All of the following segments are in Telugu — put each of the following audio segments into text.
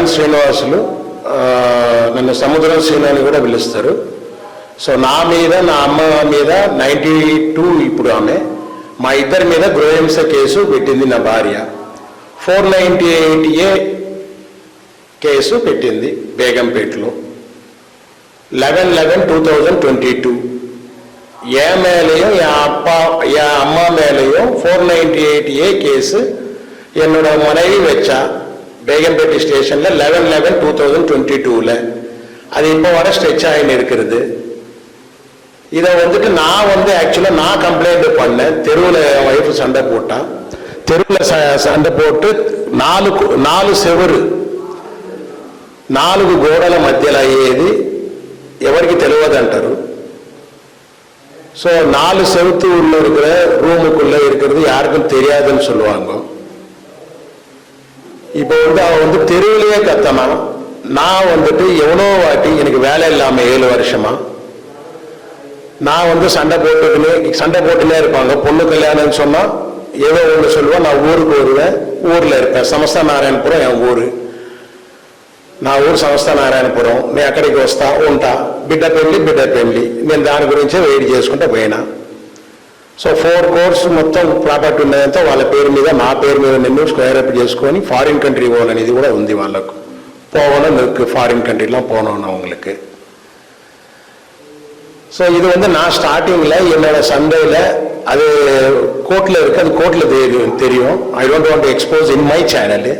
లెవెన్ శ్రీనివాసులు ఆ, నన్ను సముద్రం శ్రీను అని కూడా పిలుస్తారు సో నా మీద నా అమ్మ మీద నైంటీ టూ ఇప్పుడు ఆమె మా ఇద్దరి మీద గృహహింస కేసు పెట్టింది నా భార్య four ninety eight A case పెట్టింది బేగంపేటలో eleven eleven two thousand twenty two ఏ மேலேயும் என் அப்பா என் அம்மா மேலேயும் four ninety eight A case என்னோட மனைவி வச்சா பேகம்பேட்டை ஸ்டேஷனில் eleven eleven two thousand twenty டூவில் அது இப்போ வர ஸ்ட்ரெச் ஆகின்னு இருக்கிறது இதை வந்துட்டு நான் வந்து ஆக்சுவலாக நான் கம்ப்ளைண்ட் பண்ணேன் தெருவில் என் ஒய்ஃபு சண்டை போட்டான் தெருவில் ச சண்டை போட்டு నాలుగు నాలుగు సెవరు నాలుగు గోడల మధ్యలో అయ్యేది ఎవరికి తెలియదు అంటారు ஸோ நாலு செவுத்து உள்ள இருக்கிற ரூமுக்குள்ள இருக்கிறது யாருக்கும் தெரியாதுன்னு சொல்லுவாங்க இப்போ வந்து அவன் வந்து தெருவிலேயே கத்தனான் நான் வந்துட்டு எவ்வளோ வாட்டி எனக்கு வேலை இல்லாமல் ஏழு வருஷமா நான் வந்து சண்டை போட்டுக்கினே சண்டை போட்டுனே இருப்பாங்க பொண்ணு கல்யாணம்னு சொன்னா ஏதோ ஒன்று சொல்லுவேன் நான் ஊருக்கு வருவேன் ஊரில் இருப்பேன் சமஸ்தா நாராயணபுரம் என் ஊர் నా ఊరు సంస్థ నారాయణపురం నేను అక్కడికి వస్తా ఉంటా బిడ్డ పెళ్లి బిడ్డ పెళ్లి నేను దాని గురించే వెయిట్ చేసుకుంటూ పోయినా సో ఫోర్ కోర్స్ మొత్తం ప్రాపర్టీ ఉన్నదంతా వాళ్ళ పేరు మీద నా పేరు మీద నిన్ను స్క్వేర్ అప్ చేసుకొని ஃபாரின் கண்ட்ரி போகணும் இது கூட ఉంది వాళ్ళకు போகணும் இருக்கு ஃபாரின் கண்ட்ரிலாம் போகணும் அவங்களுக்கு ஸோ இது வந்து நான் ஸ்டார்டிங்கில் என்னோட சந்தையில் அது கோர்ட்டில் இருக்கு அது கோர்ட்டில் தெரியும் தெரியும் I don't want to expose in my channel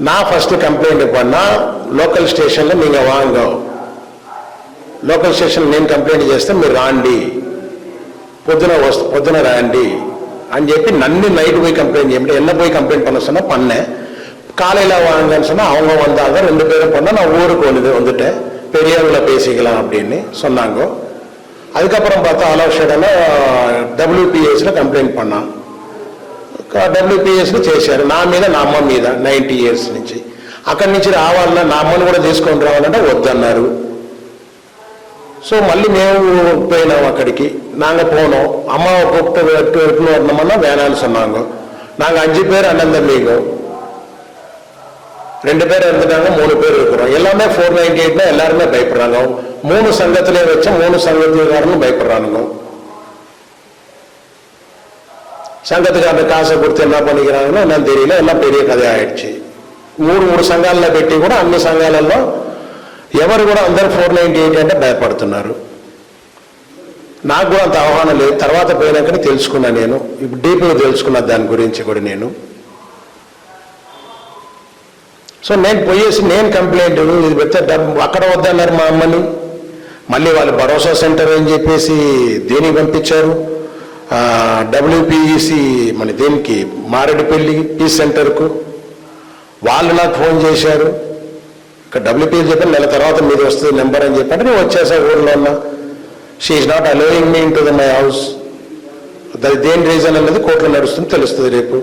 நான் ஃபர்ஸ்ட் கம்ப்ளைண்ட் பண்ணா లోకల్ స్టేషన్లో நீங்கள் వాంగ లోకల్ స్టేషన్ నేను కంప్లైంట్ చేస్తే మీరు రాండి పొద్దున వస్తు పొద్దున రాండి అని చెప్పి నన్ను నైట్ போய் கம்ப்ளைண்ட் செய்ய என்ன போய் கம்ப்ளைண்ட் பண்ண சொன்னா பண்ணேன் காலையில வாங்கன்னு சொன்னா அவங்க வந்தாங்க ரெண்டு பேரும் பண்ணா நான் ஊருக்கு வந்து வந்துட்டேன் பெரியவங்களை பேசிக்கலாம் அப்படின்னு சொன்னாங்க அதுக்கப்புறம் பார்த்தா அலோஷடனா డబ్ల్యూపీఎస్లో కంప్లైంట్ பண்ணான் డబ్ల్యూపీఎస్లో చేశారు నా మీద నా అమ్మ మీద నైంటీ ఇయర్స్ నుంచి అక్కడి నుంచి రావాలన్నా నా అమ్మని కూడా తీసుకొని రావాలంటే వద్దన్నారు సో మళ్ళీ మేము పోయినాం అక్కడికి நாங்க போனோம் அம்மாவை கூப்பிட்டு வெட்டு வெட்டுன்னு வரணும்னா வேணான்னு சொன்னாங்க நாங்க அஞ்சு பேர் அண்ணன் தம்பிங்க ரெண்டு பேர் இருந்துட்டாங்க மூணு பேர் இருக்கிறோம் எல்லாமே ஃபோர் நைன்டி எயிட்னா எல்லாருமே பயப்படுறாங்க மூணு சங்கத்திலே வச்ச மூணு சங்கத்துக்காரனும் பயப்படுறானுங்க சங்கத்துக்கு அந்த காசை கொடுத்து என்ன பண்ணிக்கிறாங்கன்னு என்னன்னு தெரியல எல்லாம் பெரிய కథ మూడు మూడు సంఘాల్లో పెట్టి కూడా అన్ని సంఘాలలో ఎవరు కూడా అందరు ఫోర్ నైన్టీ ఎయిట్ అంటే భయపడుతున్నారు. నాకు కూడా అంత అవగాహన లేదు. తర్వాత పోయినాకనే తెలుసుకున్నా నేను. ఇప్పుడు డీప్గా తెలుసుకున్నా దాని గురించి కూడా నేను. సో నేను పోయేసి నేను కంప్లైంట్ ఇది పెడితే డబ్బు అక్కడ వద్దన్నారు మా అమ్మని. మళ్ళీ వాళ్ళు భరోసా సెంటర్ అని చెప్పేసి దేనికి పంపించారు? డబ్ల్యూపీఈసి మన దేనికి? మారేడుపల్లి పీస్ సెంటర్కు. వాళ్ళు నాకు ఫోన్ చేశారు. ఇక్కడ డబ్ల్యూపీఎస్ చెప్పాను నెల తర్వాత మీది వస్తుంది నెంబర్ అని చెప్పంటే నేను వచ్చేసా ఊర్లో ఉన్నా she not allowing me in to the my house అది దేని రీజన్ అనేది కోర్టులో నడుస్తుంది తెలుస్తుంది రేపు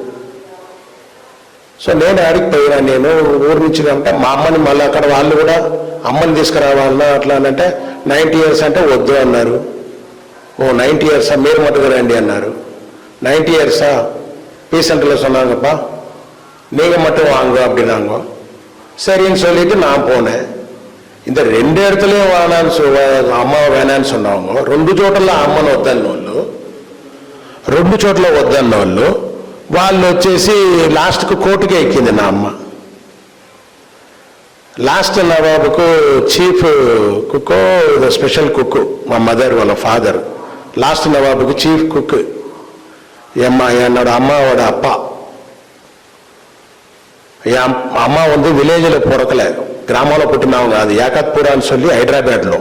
సో నేను ఆడికి పోయినా నేను ఊరు నుంచి అంటే మా అమ్మని మళ్ళీ అక్కడ వాళ్ళు కూడా అమ్మని తీసుకురావాలన్నా అట్లా అని అంటే నైంటీ ఇయర్స్ అంటే వద్దు అన్నారు ஓ நைன்டி இயர்ஸா மேல் மட்டும் రండి అన్నారు நைன்டி இயர்ஸா பி சென்டரில் சொன்னாங்கப்பா நீங்கள் மட்டும் வாங்க அப்படின்னாங்க சரின்னு சொல்லிட்டு நான் போனேன் இந்த రెండు இடத்துலையும் வேணான்னு சொ- అమ్మ వేణాన్ని சொன்னவங்க రెండు చోట్ల అమ్మను వద్దన్న వాళ్ళు రెండు చోట్ల వద్దన్న వాళ్ళు వాళ్ళు వచ్చేసి లాస్ట్కు కోర్టుకే ఎక్కింది నా అమ్మ లాస్ట్ నవాబుకు చీఫ్ కుక్కో స్పెషల్ కుక్ మా మదర్ వాళ్ళ ఫాదర్ லாஸ்ட் நவாபுக்கு சீஃப் குக்கு எம்மா என்னோட அம்மாவோட அப்பா என் அம்- அம்மா வந்து வில்லேஜில் பிறக்கல கிராமாவில் புட்டுனாங்க அது ஏகத்புரான்னு சொல்லி ஹைதராபாத்ல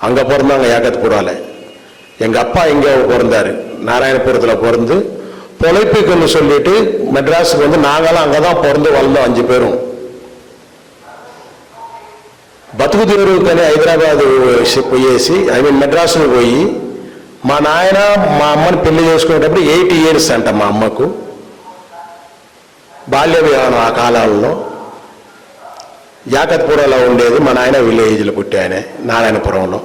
அங்கே பிறந்தாங்க ஏகத்புரால எங்கள் அப்பா இங்கே பிறந்தாரு நாராயணபுரத்தில் பிறந்து பொழைப்புக்குன்னு சொல்லிட்டு மெட்ராஸுக்கு வந்து நாங்களாம் அங்கே தான் பிறந்து வளர்ந்தோம் அஞ்சு பேரும் బతుకు తీరు కానీ హైదరాబాద్ పోయేసి ఐ మీన్ మెడ్రాస్లో పోయి మా నాయన మా అమ్మని పెళ్లి చేసుకునేటప్పుడు ఎయిట్ ఇయర్స్ అంట మా అమ్మకు బాల్య వివాహం ఆ కాలాల్లో యాకత్పురంలో ఉండేది మా నాయన విలేజ్లో పుట్టాయన నారాయణపురంలో.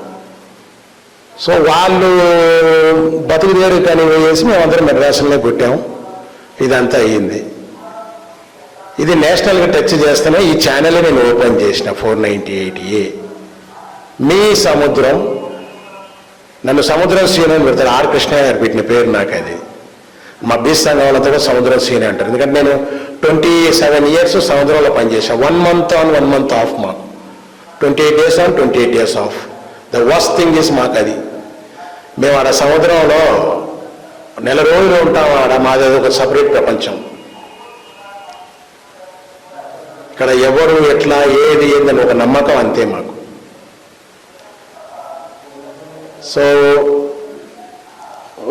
సో వాళ్ళు బతుకు తీరు కానీ వేసి మేమందరం మెడ్రాసులోనే పుట్టాము ఇదంతా అయ్యింది. ఇది నేషనల్గా టచ్ చేస్తేనే ఈ ఛానల్ నేను ఓపెన్ చేసిన ఫోర్ నైంటీ ఎయిట్ ఏ. మీ సముద్రం నన్ను సముద్రం సీన్ అని పెడతారు. ఆర్ కృష్ణ గారు పెట్టిన పేరు నాకు అది. మా బీచ్ సంఘం వాళ్ళంతా కూడా సముద్రం సీన్ అంటారు. ఎందుకంటే నేను ట్వంటీ సెవెన్ ఇయర్స్ సముద్రంలో పనిచేసాం one month on one month off మాకు twenty eight days on twenty eight days off the worst thing is మాకు అది మేము ఆడ సముద్రంలో నెల రోజులు ఉంటాం ఆడ మాది ఒక సపరేట్ ప్రపంచం. ఇక్కడ ఎవరు ఎట్లా ఏది ఏందని ఒక నమ్మకం అంతే మాకు. సో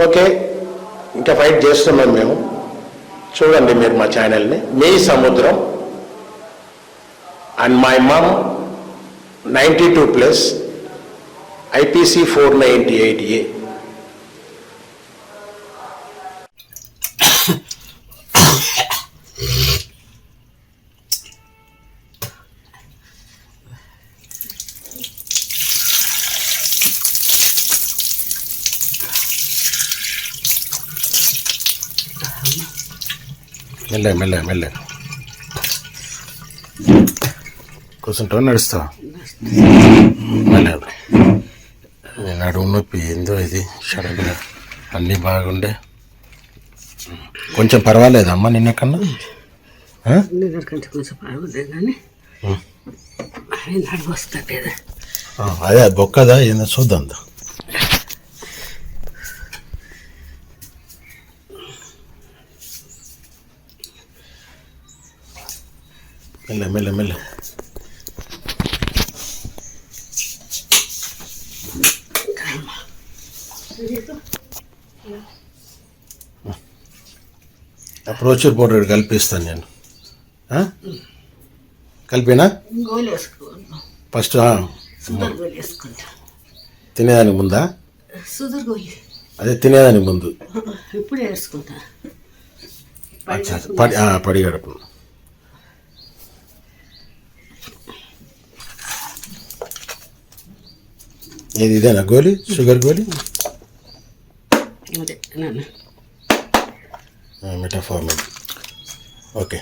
ఓకే ఇంకా ఫైట్ చేస్తున్నాం మేము. చూడండి మీరు మా ఛానల్ని. మీ సముద్రం and my mom ninety two plus IPC four ninety eight A. Mellea మెల్లె మెల్లె. కూర్చుంటావు నడుస్తావా? మెల్లె నేను నడుము నొప్పి ఏందో ఇది సడన్గా అన్నీ బాగుండే. కొంచెం పర్వాలేదమ్మా నిన్న కన్నా? అది బొక్కదా ఏందో చూద్దాం మెల్ల మెల్ల మెల్ల. అప్రోచర్ పౌడర్ కలిపిస్తాను నేను? కలిపినా? ఫస్ట్ తినేదానికి ముందా? అదే తినేదానికి ముందు. ఇప్పుడే వేసుకుంటా అచ్చా అచ్చా. పడి ఆ, పడి గడప ఏది ఇదేనా గోలి షుగర్ గోలి మెటాఫార్మిన్ ఓకే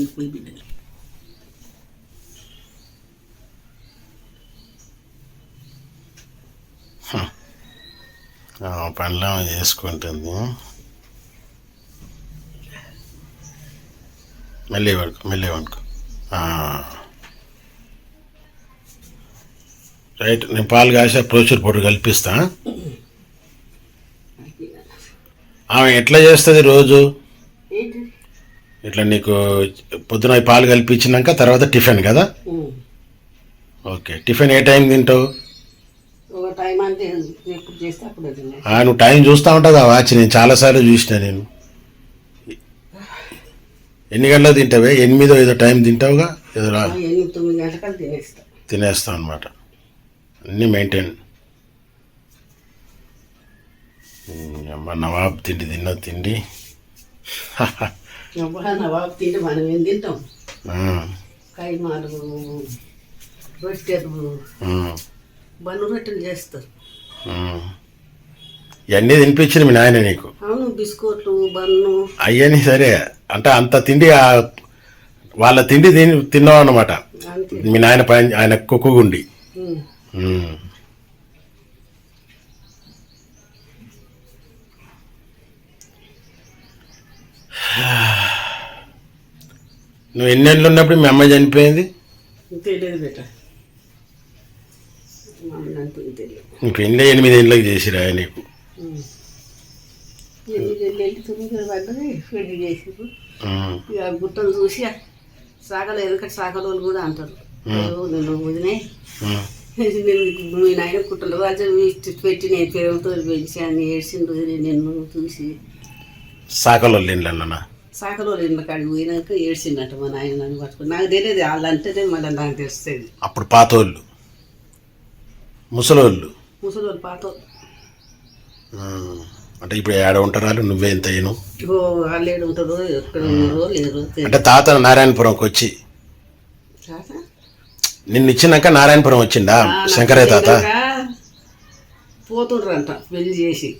పోయి బిడ్డలు పనులు చేసుకుంటుంది. మెల్లి పడుకో మెల్లి పడుకో. రైట్ నేను పాలు కాసి ప్రొసీజర్ పౌడర్ కల్పిస్తా. ఆమె ఎట్లా చేస్తుంది రోజు? ఇట్లా నీకు పొద్దున పాలు కల్పించినాక తర్వాత టిఫిన్ కదా. ఓకే. టిఫిన్ ఏ టైం తింటావు? నువ్వు టైం చూస్తూ ఉంటావు ఆ వాచ్? నేను చాలాసార్లు చూసిన నేను. ఎన్ని గంటలకు తింటావే? ఎనిమిదో ఏదో టైం తింటావుగా? ఏదో రా. ఎనిమిది తొమ్మిది గంటలకు తినేస్తా. తినేస్తాం అనమాట అన్నీ మెయింటైన్. అమ్మ నవాబ్ తిండి తిన్న తిండి. బాబు తింటే మనం ఏం తింటాం? కైమాలు రొట్టెలు బన్ను రొట్టెలు చేస్తారు. ఇవన్నీ తినిపించింది మీ నాయన నీకు? అవును బిస్కెట్లు బన్ను. అయ్యని సరే అంటే అంత తిండి వాళ్ళ తిండి తిని తిన్నావు అనమాట మీ నాయన పని ఆయన కుక్కుగుండి ఉం. నువ్వు ఎన్నెళ్ళు ఉన్నప్పుడు మీ అమ్మ చనిపోయింది? తెలియదు బేట. నీ పెళ్ళి ఎనిమిది ఏళ్ళకి చేసిరా నీకు? గుట్టలు చూసి సాగలు ఎందుకంటే సాగలు కూడా అంటారు. నేను వదినే. నేను మీ నాయన కుట్టలు పెట్టి నేను పేరుతో పెంచాను ఏడ్చిండు నిన్ను చూసి. సాకలో లేండ్లన్నా సాకలో రెండు కాడికి పోయినాక ఏడ్చిండట మా నాయన నన్ను పట్టుకుని. నాకు తెలియదు వాళ్ళు అంటేనే మళ్ళీ నాకు తెలుస్తుంది. అప్పుడు పాతోళ్ళు ముసలోళ్ళు. ముసలి పాత ఉమ్. అంటే ఇప్పుడు ఏడ ఉంటారు నువ్వే ఎంత అయ్యను వాళ్ళు ఏడు ఉంటారో ఎక్కడ ఉన్నారో లేరో అంటే తాత నారాయణపురంకి వచ్చి. తాత? నిన్ను ఇచ్చినాక నారాయణపురం నాకు శంకరయ్య తాత? పోతుండ్రంట పెళ్ళి చేసి.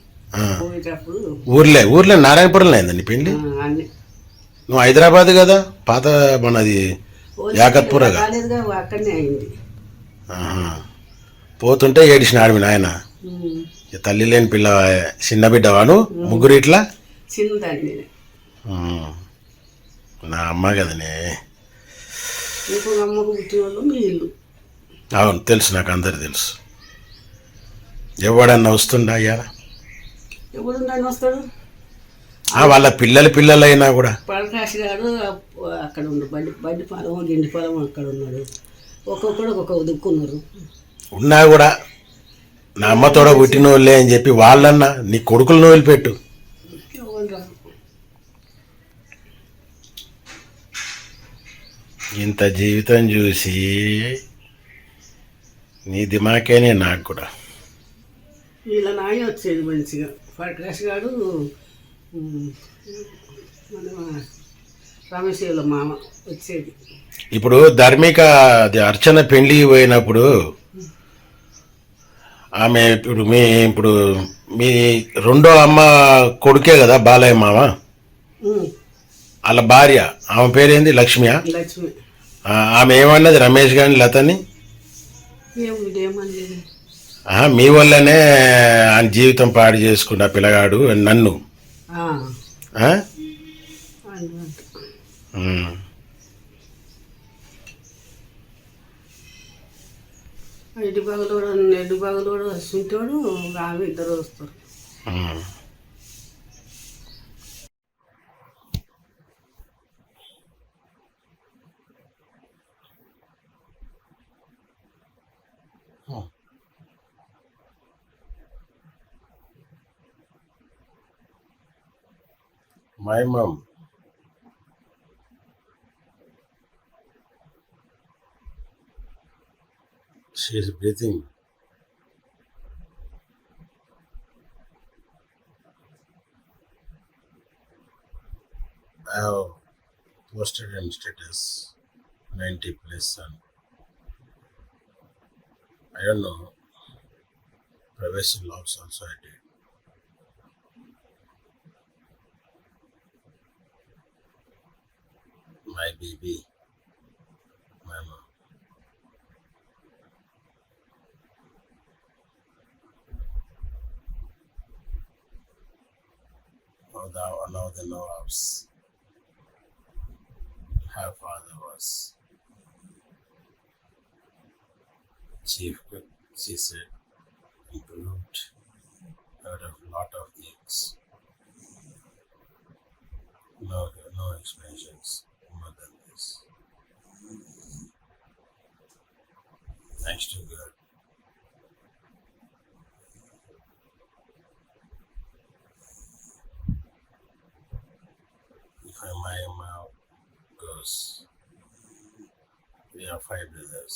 పోయేటప్పుడు. ఊర్లే ఊర్లే నారాయణపురంలో అయిందా నీ పెళ్ళి ఆ, అన్ని. నువ్వు హైదరాబాద్ కదా? పాత మనది ఆహా. పోతుంటే ఏడిసినాడు మీ నాయన? తల్లి లేని పిల్ల చిన్న బిడ్డవాను ముగ్గురు ఇట్లా. నా అమ్మ కదనే. అవును తెలుసు నాకు అందరు తెలుసు. ఎవడన్నా వస్తుండా అయ్యారా వస్తాడు? వాళ్ళ పిల్లల పిల్లలైనా కూడా. పడకాశి గారు అక్కడ ఉన్నాడు బండి బండి పొలం గిండి పొలం అక్కడ ఉన్నాడు. ఒక్కొక్కడు ఒక్కొక్క దుక్కున్నారు ఉన్నా కూడా నా అమ్మతోడ పుట్టిన వాళ్ళే అని చెప్పి వాళ్ళన్నా నీ కొడుకులను వదిలిపెట్టు. ఇంత జీవితం చూసి నీ దిమాకేనే నాకు కూడా. వీళ్ళ నాయ వచ్చేది మంచిగా. పడకాశి గారు వాళ్ళ మామ వచ్చేది. ఇప్పుడు ధర్మిక అది అర్చన పెళ్ళి పోయినప్పుడు ఆమె ఇప్పుడు మీ ఇప్పుడు మీ రెండో అమ్మ కొడుకే కదా బాలయ్య మామ? వాళ్ళ భార్య. ఆమె పేరేంది? లక్ష్మియా లక్ష్మి. ఆమె ఏమన్నది? రమేష్ గాని లతని? మీ వల్లనే ఆయన జీవితం పాడు చేసుకున్న పిల్లగాడు నన్ను. ఎడ్డి పగలోడు ఎడ్డి పగలోడు వస్తుంటాడు ఆమె ఇద్దరు వస్తారు. My mom. She is breathing. I have posted in status 90 plus son. I don't know. Privacy laws also I did. My baby. My mom. Now the now the Nawabs. Her father was chief cook. She said improved out of lot of things. No, no explanations than this. Thanks to God. If my mouth goes, we are five brothers.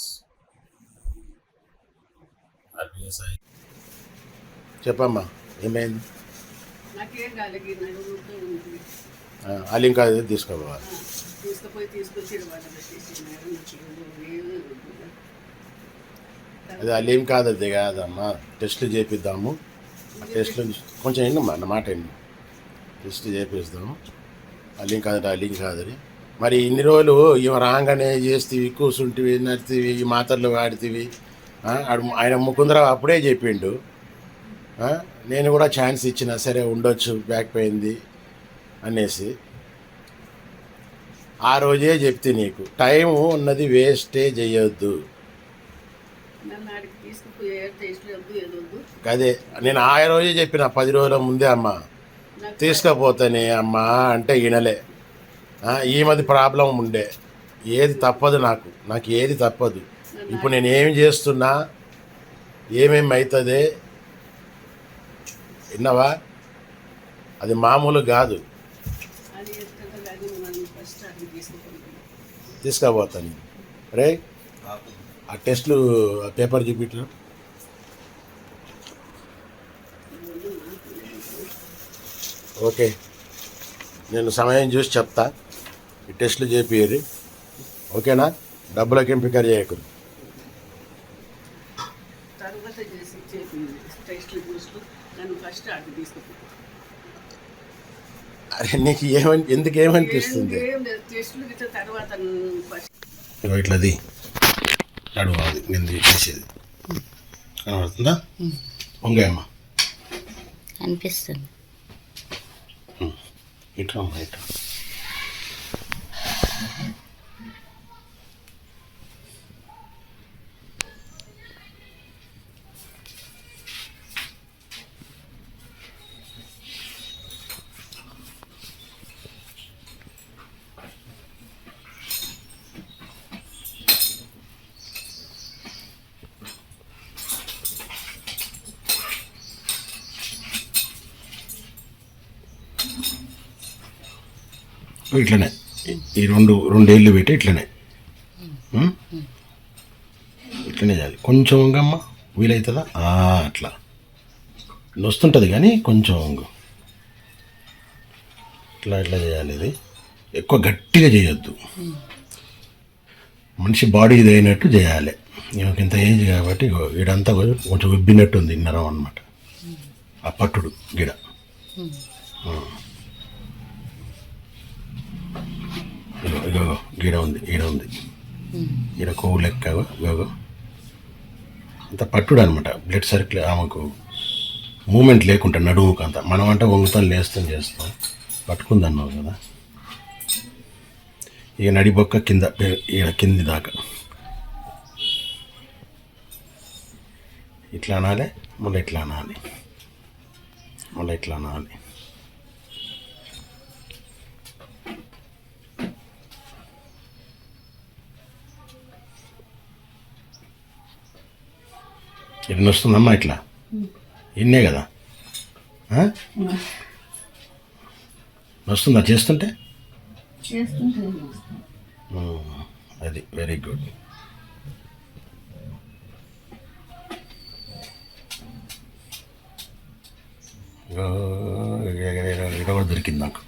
Always I. చెప్పమ్మా ఏమైంది నాకేం కాలేదు నడుముతో ఉంది అలీం కాదు తీసుకోవాలి తీసుకుపోయి తీసుకొచ్చి వాళ్ళ అది అలీం కాదు అది కాదమ్మా టెస్టులు చేపిద్దాము. టెస్టులు కొంచెం విన్నమ్మా నా మాట విన్ను టెస్ట్ చేపిస్తాము అలీం కాదు అలీం కాదని మరి ఇన్ని రోజులు ఇవి రాగానే చేస్తేవి కూర్చుంటివి నడితివి ఈ మాత్రలు వాడితివి. ఆ, ఆడు- ఆయన ముకుందరావు అప్పుడే చెప్పిండు. నేను కూడా ఛాన్స్ ఇచ్చిన సరే ఉండొచ్చు బ్యాక్ పోయింది అనేసి. ఆ రోజే చెప్తే నీకు. టైం ఉన్నది వేస్టే చేయొద్దు అదే నేను ఆ రోజే చెప్పిన పది రోజుల ముందే అమ్మ. తీసుకపోతానే అమ్మా అంటే వినలే. ఆ, ఈమెది ప్రాబ్లం ఉండే. ఏది తప్పదు నాకు. నాకు ఏది తప్పదు. ఇప్పుడు నేను ఏమి చేస్తున్నా ఏమేమి అవుతుంది విన్నావా? అది మామూలు కాదు అది ఎక్కడ కానీ నన్ను ఫస్ట్ ఆడికి రే ఆ టెస్ట్లు ఆ పేపర్ చూపించిన ఓకే. నేను సమయం చూసి చెప్తా. ఈ టెస్ట్లు చేపియరు ఓకేనా? డబ్బులకి ఎంపిక చేయకు. తర్వాత చేసి చేపింది టెస్ట్లు చూస్తూ నన్ను ఫస్ట్ అటు తీసుకుపోతాను అరే నీకు ఏమని ఎందుకు ఏమనిపిస్తుంది? ఇట్లది నడువు అది నేను చేసేది కనబడుతుందా? వంగాయమ్మ. అనిపిస్తుంది. ఇట్లా అమ్మా ఇట్లనే. ఈ- రెండు రెండు ఏళ్ళు పెట్టి ఇట్లనే? ఇట్లనే చేయాలి. కొంచెం వంగమ్మ వీలవుతుందా అట్లా. నొస్తుంటుంది కానీ కొంచెం వంగు. ఇట్లా ఇట్లా చేయాలి ఇది. ఎక్కువ గట్టిగా చేయొద్దు. మనిషి బాడీ ఇది అయినట్టు చేయాలి. ఈమెకి ఇంత ఏజ్ కాబట్టి ఈడంతా కొంచెం ఉబ్బినట్టు ఉంది నరం అనమాట ఆ పట్టుడు గిడ. ఇగో గీడ ఉంది ఈడ ఉంది. ఈడ కొవ్వు లెక్క ఇగో అంత పట్టుడు అనమాట బ్లడ్ సర్కిల్ ఆమెకు మూమెంట్ లేకుండా నడుముకు అంత మనం అంటే వంగుతాం లేస్తాం చేస్తాం. పట్టుకుందన్నావు కదా. ఇక నడిబొక్క కింద ఈడ కింది దాకా. ఇట్లా అనాలి మళ్ళీ ఇట్లా అనాలి. మళ్ళీ ఇట్లా అనాలి. ఇది వస్తుందమ్మా ఇట్లా? ఇన్నే కదా? వస్తుందా? చేస్తుంటే? అది వెరీ గుడ్ ఇక్కడ కూడా దొరికింది నాకు.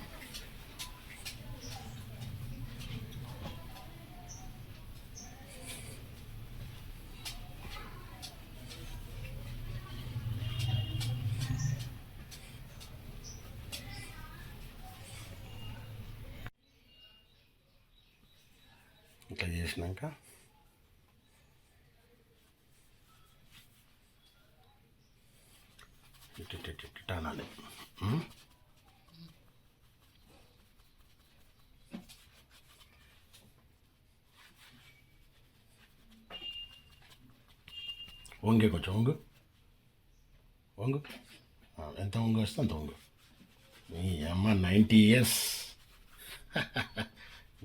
ఇట్లా చేసినాక? ఇటు అనాలి వంగే కొంచెం వంగు. వంగు. ఎంత వంగు వస్తే అంత వంగు. మీ అమ్మ నైంటీ ఇయర్స్.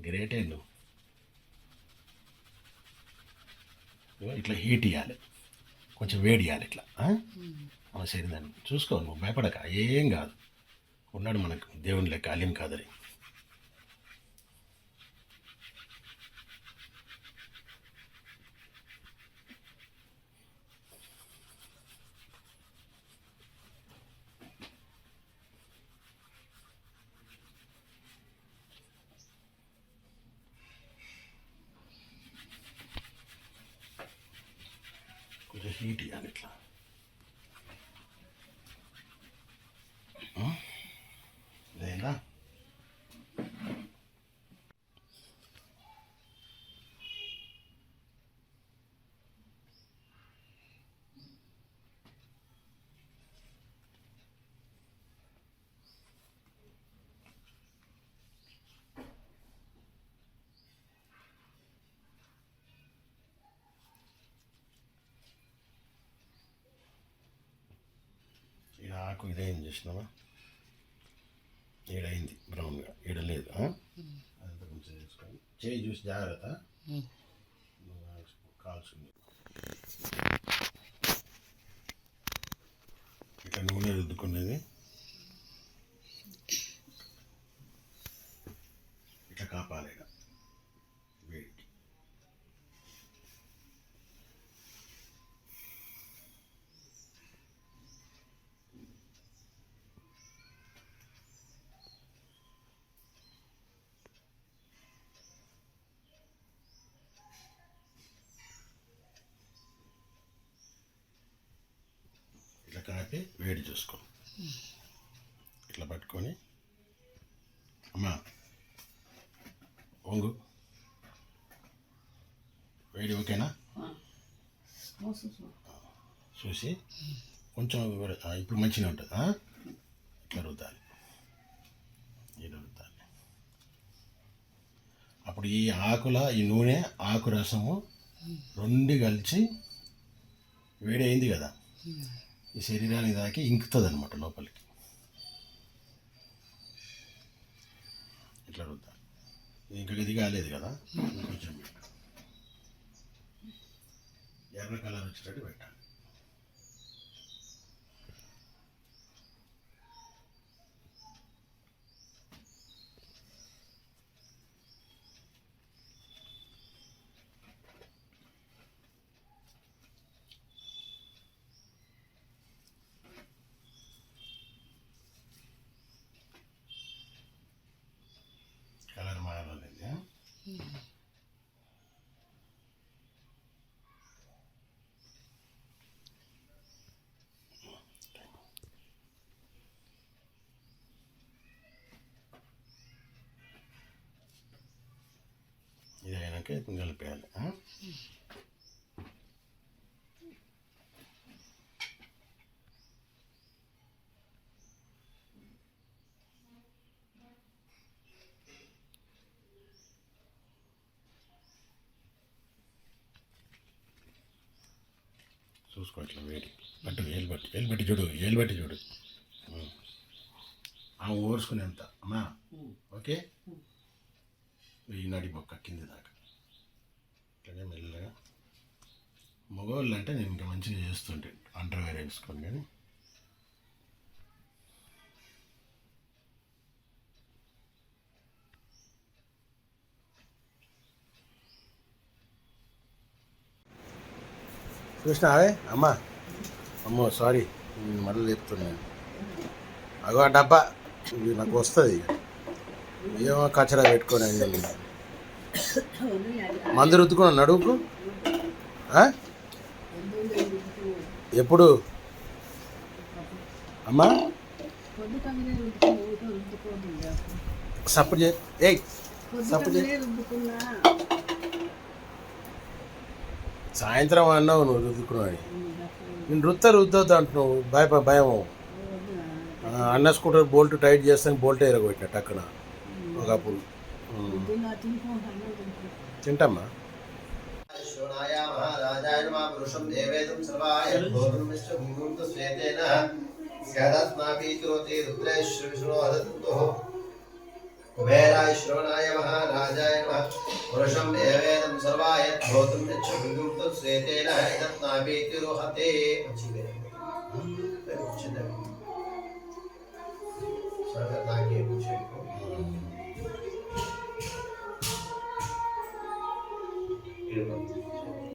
గ్రేటే నువ్వు ఇగో ఇట్లా హీట్ ఇవ్వాలి కొంచెం వేడి ఇవ్వాలి ఇట్లా మన శరీరాన్ని చూసుకో నువ్వు భయపడక ఏం కాదు. ఉన్నాడు మనకు దేవుని లెక్క అలీం కాదని కొంచెం హీట్ ఇవ్వాలి ఇట్లా లేదా ఈ ఆకు ఇదేం చేసినావా? ఈడైంది బ్రౌన్గా ఈడ లేదు ఆ? అదంతా కొంచెం చేసుకొని చేయి చూసి జాగ్రత్త. కాల్చుంది ఇట్లా నూనె రుద్దుకునేది ఇట్లా కాపాలి ఇక వేడికి కాపి వేడి చూసుకో. ఇట్లా పట్టుకొని. అమ్మా వంగు. వేడి ఓకేనా? చూసి కొంచెం ఇప్పుడు మంచిగా ఉంటుంది. ఇట్లా రుద్దాలి. ఇట్లా రుద్దాలి. అప్పుడు ఈ ఆకుల ఈ నూనె ఆకు రసము రెండు కలిసి వేడి అయింది కదా. ఈ శరీరానికి దాకి ఇంకుతుంది అనమాట లోపలికి. ఇట్లా రుద్దా ఇంకా ఇది కాలేదు కదా? కొంచెం ఎర్ర కలర్ వచ్చేటట్టు పెట్టాలి కలర్ మారలేదు సంకేతం కలిపేయాలి చూసుకో ఇట్లా వేడి పట్టు ఏలు పట్టు ఏలు పెట్టి చూడు ఏలు పెట్టి చూడు. ఆ ఓర్చుకునేంత. అమ్మా ఓకే? ఈనాడి నడి బొక్క కింది దాకా. మగవాళ్ళు అంటే నేను ఇంకా మంచిగా చేస్తుంటే అండర్వేర్ వేసుకొని కానీ చూసినావే అమ్మా. అమ్మో సారీ మళ్ళీ లేపుతున్నాను అగో ఆ డబ్బా. ఇది నాకు వస్తుంది. ఏమో కచరా పెట్టుకొని మందు రుద్దుకున్నాను నడువుకు. ఆ? ఎప్పుడు? అమ్మా? సపోర్ట్ చే సాయంత్రం అన్నావు నువ్వు రుద్దుకున్నావు నేను రుత్త రుద్దొద్దు అంటున్నావు. భయ భయం అన్న స్కూటర్ బోల్ట్ టైట్ చేస్తాను బోల్ట్ ఎరగొట్టిన టక్కున. ఒకప్పుడు. ఉమ్. शोणाया महाराजाय नमः। पुरुषं देवेदं सर्वाय। भोगनमिश्च भूमिं तु स्वेतेन स्यादास्माभिः चोते रुद्रेश्वर विष्णो हरन्तुः कुबेराय श्रवणाय महाराजाय नमः। पुरुषं देवेदं सर्वाय। भोगनमिश्च भूमिं तु स्वेतेन हरतत्नाभिः तिरुहते। अच्छी